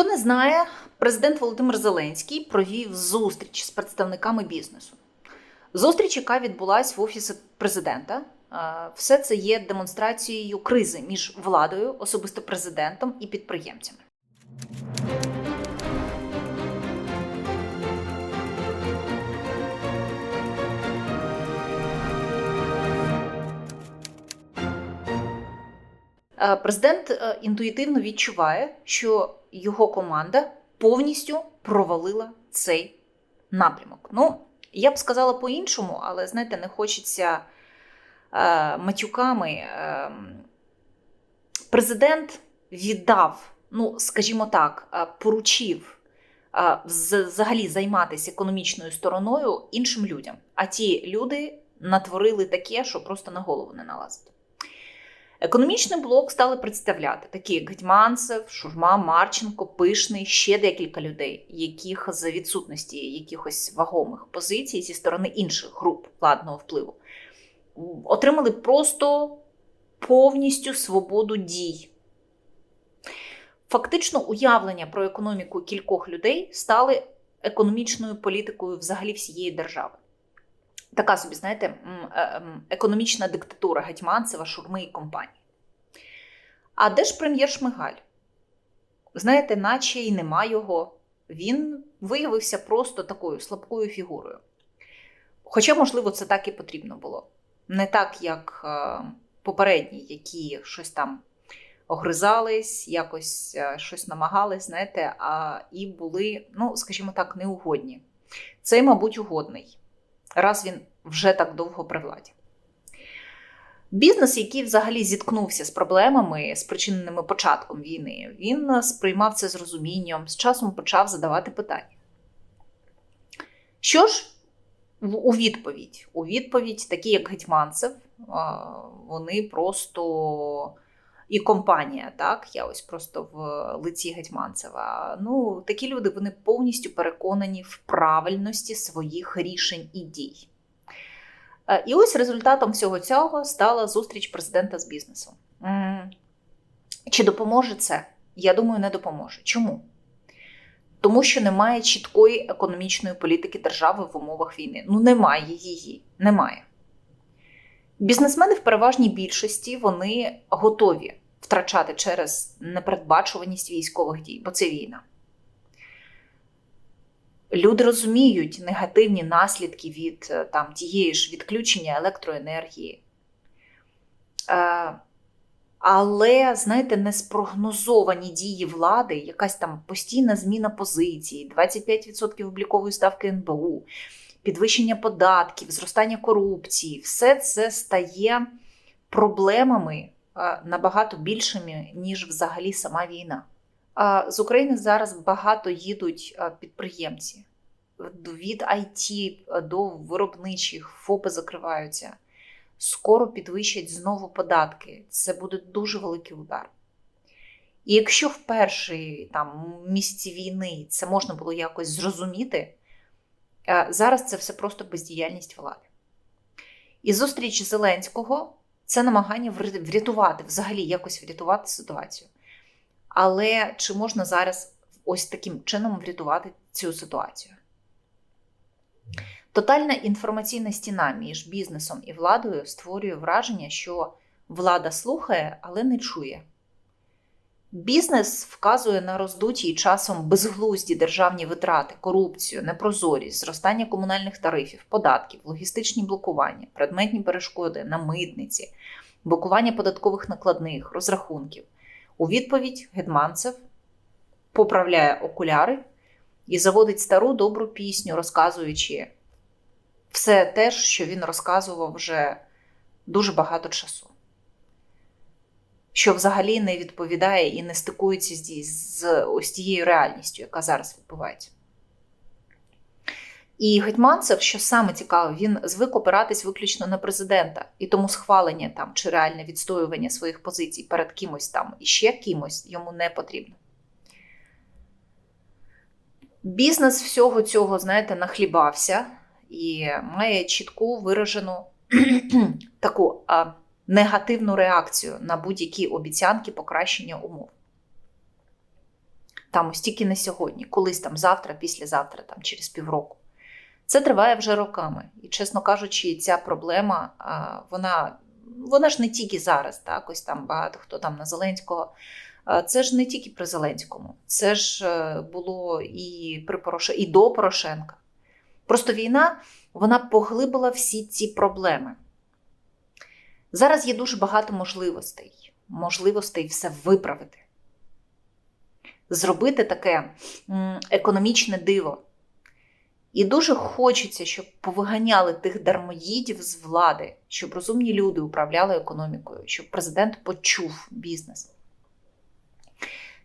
Хто не знає, президент Володимир Зеленський провів зустріч з представниками бізнесу. Зустріч, яка відбулась в офісі президента. Все це є демонстрацією кризи між владою, особисто президентом і підприємцями. Президент е, інтуїтивно відчуває, що його команда повністю провалила цей напрямок. Ну, я б сказала по-іншому, але знаєте, не хочеться е, матюками. Е, президент віддав, ну, скажімо так, е, поручив е, взагалі займатися економічною стороною іншим людям. А ті люди натворили таке, що просто на голову не налазить. Економічний блок стали представляти такі як Гетьманцев, Шурма, Марченко, Пишний, ще декілька людей, яких за відсутності якихось вагомих позицій зі сторони інших груп владного впливу отримали просто повністю свободу дій. Фактично, уявлення про економіку кількох людей стали економічною політикою взагалі всієї держави. Така собі, знаєте, е, економічна диктатура Гетьманцева, Шурми і компанії. А де ж прем'єр Шмигаль? Знаєте, наче й нема його. Він виявився просто такою слабкою фігурою. Хоча, можливо, це так і потрібно було. Не так, як е, попередні, які щось там огризались, якось е, щось намагались, знаєте, а і були, ну, скажімо так, неугодні. Цей, мабуть, угодний раз він вже так довго при владі. Бізнес, який взагалі зіткнувся з проблемами, спричиненими початком війни, він сприймав це з розумінням, з часом почав задавати питання. Що ж у відповідь? У відповідь, такі як Гетьманцев, вони просто і компанія, так, я ось просто в лиці Гетьманцева. Ну, такі люди вони повністю переконані в правильності своїх рішень і дій. Е, І ось результатом всього цього стала зустріч президента з бізнесом. Чи допоможе це? Я думаю, не допоможе. Чому? Тому що немає чіткої економічної політики держави в умовах війни. Ну, немає її. Немає. Бізнесмени в переважній більшості вони готові втрачати через непередбачуваність військових дій, бо це війна. Люди розуміють негативні наслідки від е, там, тієї ж відключення електроенергії. Е, але, знаєте, неспрогнозовані дії влади, якась там постійна зміна позиції, 25% облікової ставки НБУ, підвищення податків, зростання корупції, все це стає проблемами е, набагато більшими, ніж взагалі сама війна. З України зараз багато їдуть підприємці. Від IT до виробничих ФОПи закриваються. Скоро підвищать знову податки. Це буде дуже великий удар. І якщо в перші там, місяці війни це можна було якось зрозуміти, зараз це все просто бездіяльність влади. І зустріч Зеленського це намагання врятувати, взагалі якось врятувати ситуацію. Але чи можна зараз ось таким чином врятувати цю ситуацію? Тотальна інформаційна стіна між бізнесом і владою створює враження, що влада слухає, але не чує. Бізнес вказує на роздуті і часом безглузді державні витрати, корупцію, непрозорість, зростання комунальних тарифів, податків, логістичні блокування, предметні перешкоди на митниці, блокування податкових накладних, розрахунків. У відповідь Гетманцев поправляє окуляри і заводить стару добру пісню, розказуючи все те, що він розказував вже дуже багато часу. Що взагалі не відповідає і не стикується з ось тією реальністю, яка зараз відбувається. І Гетьманцев, що саме цікаво, він звик опиратись виключно на президента, і тому схвалення там чи реальне відстоювання своїх позицій перед кимось там і ще кимось йому не потрібно. Бізнес всього цього, знаєте, нахлібався і має чітку виражену таку а, негативну реакцію на будь-які обіцянки покращення умов. там ось тільки не сьогодні, колись там завтра, післязавтра, там через півроку. Це триває вже роками. І, чесно кажучи, ця проблема, вона, вона ж не тільки зараз, так, ось там багато хто там на Зеленського. Це ж не тільки при Зеленському, це ж е, було і при Пороше... і до Порошенка. Просто війна вона поглибила всі ці проблеми. Зараз є дуже багато можливостей, можливостей все виправити, зробити таке економічне диво. І дуже хочеться, щоб повиганяли тих дармоїдів з влади, щоб розумні люди управляли економікою, щоб президент почув бізнес.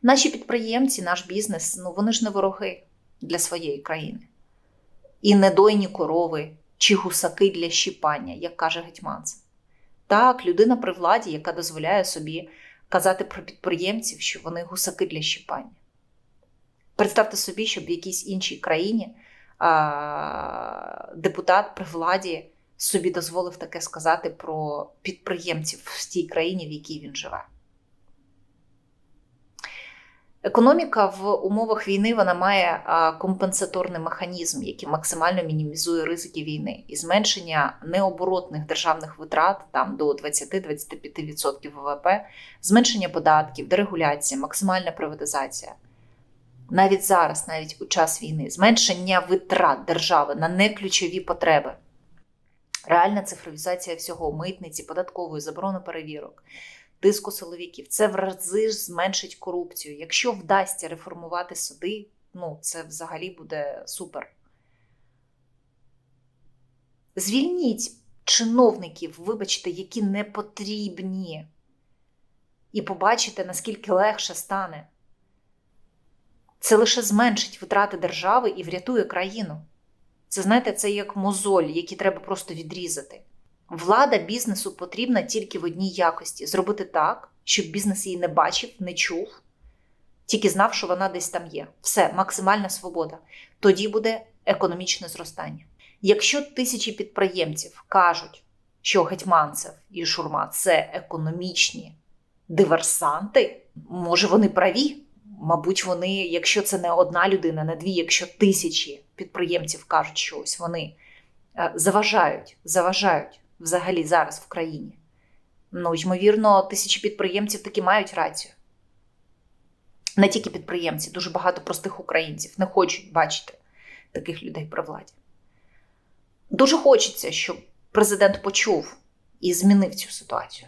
Наші підприємці, наш бізнес, ну вони ж не вороги для своєї країни. І не дойні корови чи гусаки для щіпання, як каже Гетьманцев. Так, людина при владі, яка дозволяє собі казати про підприємців, що вони гусаки для щіпання. Представте собі, щоб в якійсь іншій країні депутат при владі собі дозволив таке сказати про підприємців в тій країні, в якій він живе. Економіка в умовах війни вона має компенсаторний механізм, який максимально мінімізує ризики війни і зменшення необоротних державних витрат там до 20-25% ВВП, зменшення податків, дерегуляція, максимальна приватизація. Навіть зараз, навіть у час війни, зменшення витрат держави на неключові потреби. Реальна цифровізація всього митниці, податкової, заборони перевірок, тиску силовиків. Це в рази ж зменшить корупцію. Якщо вдасться реформувати суди, ну це взагалі буде супер. Звільніть чиновників, вибачте, які не потрібні, і побачите, наскільки легше стане. Це лише зменшить витрати держави і врятує країну. Це, знаєте, це як мозоль, який треба просто відрізати. Влада бізнесу потрібна тільки в одній якості: зробити так, щоб бізнес її не бачив, не чув, тільки знав, що вона десь там є. Все, максимальна свобода. Тоді буде економічне зростання. Якщо тисячі підприємців кажуть, що Гетьманцев і Шурма це економічні диверсанти, може вони праві? Мабуть, вони, якщо це не одна людина, не дві, якщо тисячі підприємців кажуть, що ось вони е, заважають, заважають взагалі зараз в країні. Ну, ймовірно, тисячі підприємців таки мають рацію. Не тільки підприємці, дуже багато простих українців не хочуть бачити таких людей при владі. Дуже хочеться, щоб президент почув і змінив цю ситуацію.